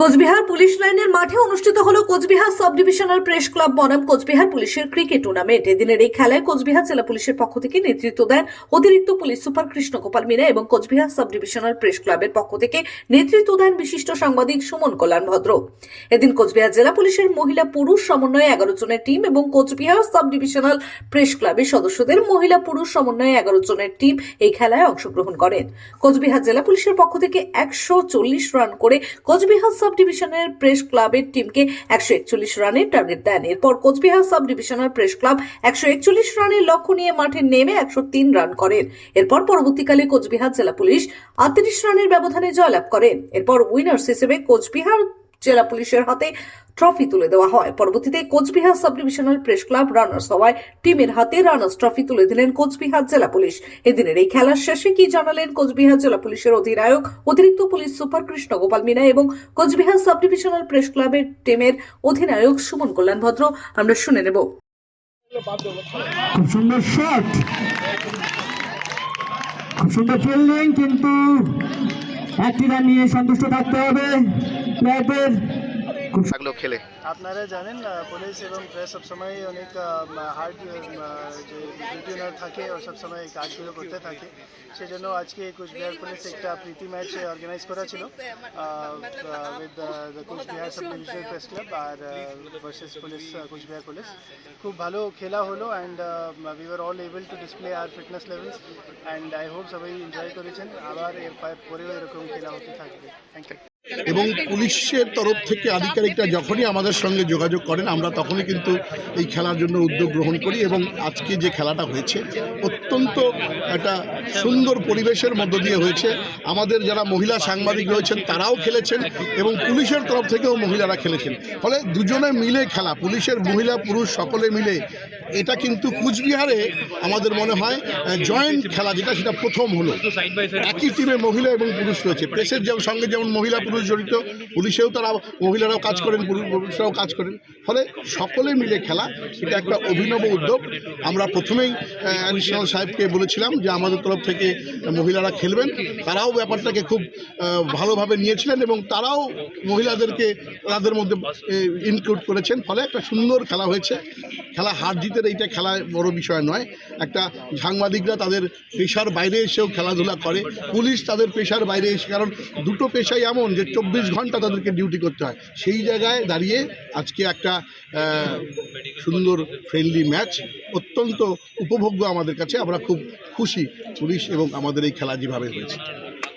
Cooch Behar police লাইনের মাঠে অনুষ্ঠিত হলো Coochbehar sub divisional press club বনাম কোচবিহার পুলিশের ক্রিকেট টুর্নামেন্ট। এদিনের এই খেলায় কোচবিহার জেলা পুলিশের পক্ষ থেকে নেতৃত্ব দেন অতিরিক্ত পুলিশ সুপার কৃষ্ণগোপাল মিনা এবং কোচবিহার সাব ডিভিশনাল প্রেস ক্লাবের পক্ষ থেকে নেতৃত্ব দেন বিশিষ্ট সাংবাদিক সুমন কল্যাণ ভদ্র। এদিন কোচবিহার জেলা পুলিশের মহিলা পুরুষ সমন্বয়ে এগারো জনের টিম এবং কোচবিহার সাব ডিভিশনাল প্রেস ক্লাবের সদস্যদের মহিলা পুরুষ সমন্বয়ে এগারো জনের টিম এই খেলায় অংশগ্রহণ করেন। কোচবিহার জেলা পুলিশের পক্ষ থেকে একশো চল্লিশ রান করে কোচবিহার ডিভিশনের প্রেস ক্লাবের টিমকে একশো একচল্লিশ রানের টার্গেট দেন। এরপর Coochbehar sub divisional press club একশো একচল্লিশ রানের লক্ষ্য নিয়ে মাঠে নেমে একশো তিন রান করেন। এরপর পরবর্তীকালে কোচবিহার জেলা পুলিশ আটত্রিশ রানের ব্যবধানে জয়লাভ করেন। এরপর উইনার্স হিসেবে কোচবিহার জেলা পুলিশের হাতে ট্রফি তুলে দেওয়া হয়। পরবর্তীতে Coochbehar sub divisional press club runners হওয়ায় টিমের হাতে রানার্স ট্রফি তুলে দিলেন কোচবিহার জেলা পুলিশ। এদিনের এই খেলার শেষে কি জানালেন কোচবিহার জেলা পুলিশের অধিনায়ক? অতিরিক্ত পুলিশ সুপার কৃষ্ণ গোপাল মিনা এবং কোচবিহার সাব ডিভিশনাল প্রেস ক্লাবের টিমের অধিনায়ক সুমন কল্যাণ ভদ্র। আমরা শুনে নেব। খুব সুন্দর শট খুব সুন্দর কিন্তু একটি রান নিয়ে সন্তুষ্ট থাকতে হবে। প্লেয়ারদের থাকল খেলে। আপনারা জানেন পুলিশ এবং প্রেস সবসময় অনেক হার্ড যে ডিউটিনার থাকে ও সবসময় এই কাজগুলো করতে থাকে। সেজন্য আজকে কুচবিহার পুলিশ একটা প্রীতি ম্যাচ অর্গানাইজ করা ছিল with Coochbehar sub divisional press club R versus police Coochbehar police. খুব ভালো খেলা হলো and we are all able to display our fitness levels and I hope সবাই এনজয় করেছেন। আবার এর পরেও এরকম খেলা হতে থাকবে। থ্যাংক ইউ এবং পুলিশের তরফ থেকে আধিকারিকরা যখনই আমাদের সঙ্গে যোগাযোগ করেন, আমরা তখনই কিন্তু এই খেলার জন্য উদ্যোগ গ্রহণ করি এবং আজকে যে খেলাটা হয়েছে, অত্যন্ত একটা সুন্দর পরিবেশের মধ্য দিয়ে হয়েছে। আমাদের যারা মহিলা সাংবাদিক রয়েছেন, তারাও খেলেছেন এবং পুলিশের তরফ থেকেও মহিলারা খেলেছেন। ফলে দুজনে মিলে খেলা, পুলিশের মহিলা, পুরুষ, সকলে মিলে এটা কিন্তু কুচবিহারে আমাদের মনে হয় জয়েন্ট খেলা যেটা, সেটা প্রথম হলো। একই টিমে মহিলা এবং পুরুষ রয়েছে। প্রেসের যেমন সঙ্গে যেমন মহিলা পুরুষ জড়িত, পুলিশেও তারা, মহিলারাও কাজ করেন, পুরুষ, পুরুষরাও কাজ করেন। ফলে সকলে মিলে খেলা এটা একটা অভিনব উদ্যোগ। আমরা প্রথমেই অ্যাডিশনাল সাহেবকে বলেছিলাম যে আমাদের তরফ থেকে মহিলারা খেলবেন। তারাও ব্যাপারটাকে খুব ভালোভাবে নিয়েছিলেন এবং তারাও মহিলাদেরকে তাদের মধ্যে ইনক্লুড করেছেন। ফলে একটা সুন্দর খেলা হয়েছে। খেলা হার জিতের এইটা খেলা বড় বিষয় নয়। একটা সাংবাদিকরা তাদের পেশার বাইরে এসেও খেলাধুলা করে, পুলিশ তাদের পেশার বাইরে এসে, কারণ দুটো পেশাই এমন যে চব্বিশ ঘণ্টা তাদেরকে ডিউটি করতে হয়। সেই জায়গায় দাঁড়িয়ে আজকে একটা সুন্দর ফ্রেন্ডলি ম্যাচ অত্যন্ত উপভোগ্য আমাদের কাছে। আমরা খুব খুশি পুলিশ এবং আমাদের এই খেলা যেভাবে হয়েছে।